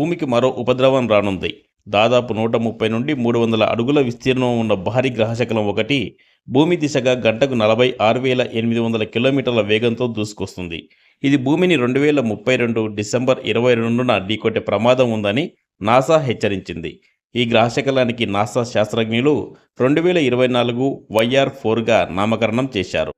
భూమికి మరో ఉపద్రవం రానుంది. దాదాపు నూట ముప్పై నుండి మూడు వందల అడుగుల విస్తీర్ణం ఉన్న భారీ గ్రహశకలం ఒకటి భూమి దిశగా గంటకు నలభై ఆరు వేల ఎనిమిది వందల కిలోమీటర్ల వేగంతో దూసుకొస్తుంది. ఇది భూమిని రెండు వేల ముప్పై రెండు డిసెంబర్ ఇరవై రెండున ఢీకొట్టే ప్రమాదం ఉందని నాసా హెచ్చరించింది. ఈ గ్రహశకలానికి నాసా శాస్త్రజ్ఞులు రెండు వేల ఇరవై నాలుగు వైఆర్ ఫోర్గా నామకరణం చేశారు.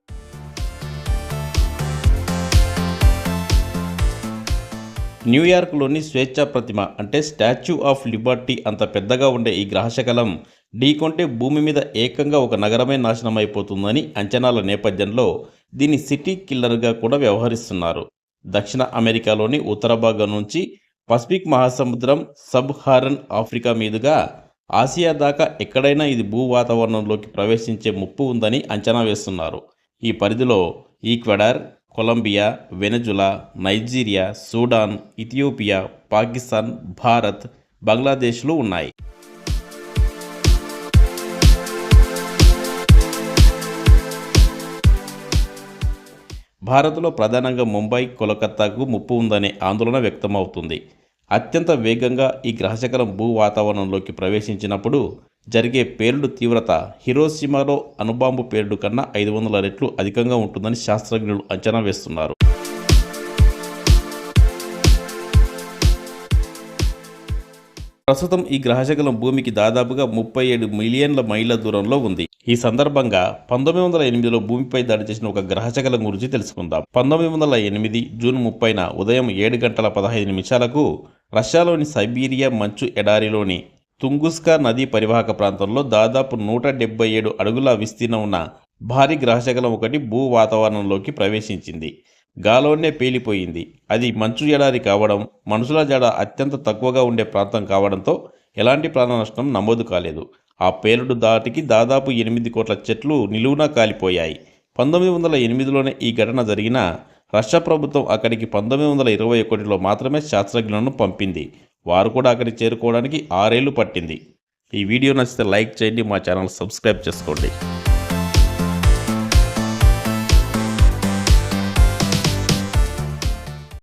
న్యూయార్క్లోని స్వేచ్ఛా ప్రతిమ అంటే స్టాచ్యూ ఆఫ్ లిబర్టీ అంత పెద్దగా ఉండే ఈ గ్రహశకలం ఢీకొంటే భూమి మీద ఏకంగా ఒక నగరమే నాశనం అయిపోతుందని అంచనాల నేపథ్యంలో దీన్ని సిటీ కిల్లర్గా కూడా వ్యవహరిస్తున్నారు. దక్షిణ అమెరికాలోని ఉత్తర భాగం నుంచి పసిఫిక్ మహాసముద్రం సబ్ హారన్ ఆఫ్రికా మీదుగా ఆసియా దాకా ఎక్కడైనా ఇది భూ వాతావరణంలోకి ప్రవేశించే ముప్పు ఉందని అంచనా వేస్తున్నారు. ఈ పరిధిలో Ecuador Colombia Venezuela Nigeria Sudan Ethiopia Pakistan Bharat బంగ్లాదేశ్లు ఉన్నాయి. భారత్లో ప్రధానంగా ముంబై కోలకత్తాకు ముప్పు ఉందనే ఆందోళన వ్యక్తమవుతుంది. అత్యంత వేగంగా ఈ గ్రహశకలం భూ వాతావరణంలోకి ప్రవేశించినప్పుడు జరిగే పేలుడు తీవ్రత హిరోసిమాలో అణుబాంబు పేలుడు కన్నా ఐదు వందల రెట్లు అధికంగా ఉంటుందని శాస్త్రజ్ఞులు అంచనా వేస్తున్నారు. ప్రస్తుతం ఈ గ్రహశకలం భూమికి దాదాపుగా ముప్పై ఏడు మిలియన్ల మైళ్ళ దూరంలో ఉంది. ఈ సందర్భంగా పంతొమ్మిది వందల ఎనిమిదిలో భూమిపై దాడి చేసిన ఒక గ్రహశకలం గురించి తెలుసుకుందాం. పంతొమ్మిది వందల ఎనిమిది జూన్ ముప్పైన ఉదయం ఏడు గంటల పదహైదు నిమిషాలకు రష్యాలోని సైబీరియా మంచు ఎడారిలోని తుంగుస్కా నదీ పరివాహక ప్రాంతంలో దాదాపు నూట డెబ్బై ఏడు అడుగుల విస్తీర్ణం ఉన్న భారీ గ్రహశకలం ఒకటి భూ వాతావరణంలోకి ప్రవేశించింది. గాలోనే పేలిపోయింది. అది మంచు ఎడారి కావడం మనుషుల జడ అత్యంత తక్కువగా ఉండే ప్రాంతం కావడంతో ఎలాంటి ప్రాణ నష్టం నమోదు కాలేదు. ఆ పేలుడు దాటికి దాదాపు ఎనిమిది కోట్ల చెట్లు నిలువునా కాలిపోయాయి. పంతొమ్మిది వందల ఎనిమిదిలోనే ఈ ఘటన జరిగిన రష్యా ప్రభుత్వం అక్కడికి పంతొమ్మిది వందల ఇరవై ఒకటిలో మాత్రమే శాస్త్రజ్ఞులను పంపింది. వారు కూడా అక్కడికి చేరుకోవడానికి ఆరేళ్ళు పట్టింది. ఈ వీడియో నచ్చితే లైక్ చేయండి మా ఛానల్ సబ్స్క్రైబ్ చేసుకోండి.